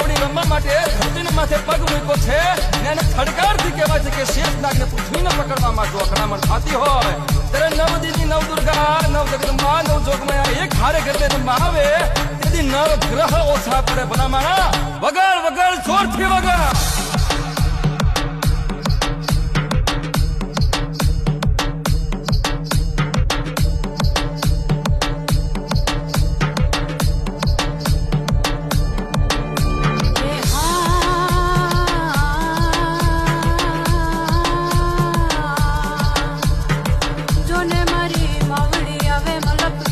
મારી રમવા માટે ધરતીના માથે પગ મૂક્યો છે એને ખડકારથી કહેવાય છે કે શેષ નાગને પૃથ્વીને પકડવા માટે અકડામણ થતી હોય, ત્યારે નવ દીની નવ દુર્ગા નવ જગદંબા નવ જોગમયા એક હારે ગરબે રમવા આવે, તેથી નવ ગ્રહ ઓછા પડે ભલા જોરથી વગર sabemos lo que